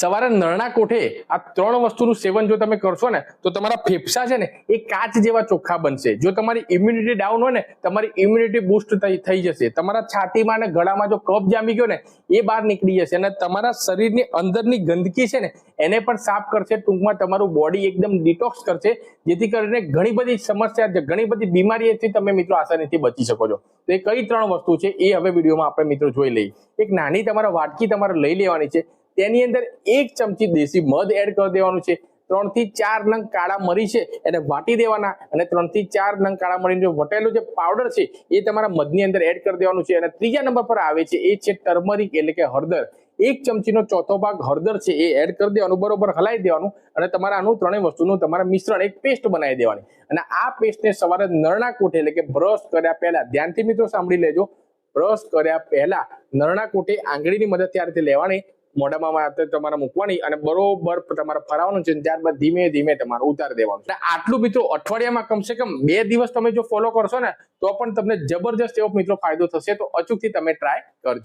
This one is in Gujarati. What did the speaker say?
સવારે નરણા કોઠે આ ત્રણ વસ્તુનું સેવન જો તમે કરશો ને, તો તમારા ફેફસા છે ને, એ કાચ જેવા ચોખ્ખા બનશે. જો તમારી ઇમ્યુનિટી ડાઉન હોય ને, તમારી ઇમ્યુનિટી બુસ્ટ થઈ જશે. તમારા છાતીમાં અને ગળામાં જો કફ જામી ગયો ને, એ બહાર નીકળી જશે. અને તમારા શરીરની અંદરની ગંદકી છે ને, એને પણ સાફ કરશે, ટૂંકમાં તમારું બોડી એકદમ ડિટોક્સ કરશે, જેથી કરીને ઘણી બધી સમસ્યા ઘણી બધી બીમારીઓથી તમે મિત્રો આસાનીથી બચી શકો છો. તો એ કઈ ત્રણ વસ્તુ છે, એ હવે વિડીયોમાં આપણે મિત્રો જોઈ લઈએ. એક નાની તમારા વાટકી તમારે લઈ લેવાની છે. તેની અંદર એક ચમચી દેશી મધ એડ કરી દેવાનું છે. ત્રણથી ચાર નંગ કાળા મરી છે એને વાટી દેવાના અને ત્રણથી ચાર નંગ કાળા મરીનું જે વટેલું જે પાવડર છે એ તમારા મધની અંદર એડ કરી દેવાનું છે અને ત્રીજા નંબર પર આવે છે એ છે ટર્મરિક એટલે કે હળદર. એક ચમચીનો ચોથો ભાગ હળદર છે એ એડ કરી દેવાનું, બરોબર હલાવી દેવાનું અને તમારા આનું ત્રણેય વસ્તુનું તમારા મિશ્રણ એક પેસ્ટ બનાવી દેવાની. અને આ પેસ્ટને સવારે નરણા કોઠે એટલે કે બ્રશ કર્યા પહેલા, ધ્યાનથી મિત્રો સાંભળી લેજો બ્રશ કર્યા પહેલા નરણા કોઠે આંગળીની મદદથી આ રીતે લેવાની? મોઢામાં માત્ર તમારે મૂકવાની અને બરોબર તમારે ફરાવવાનું છે ત્યારબાદ ધીમે ધીમે તમારે ઉતાર દેવાનું એટલે આટલું મિત્રો અઠવાડિયામાં કમસે કમ બે દિવસ તમે જો ફોલો કરશો ને, તો પણ તમને જબરજસ્ત એવો મિત્રો ફાયદો થશે, તો અચૂકથી તમે ટ્રાય કરજો.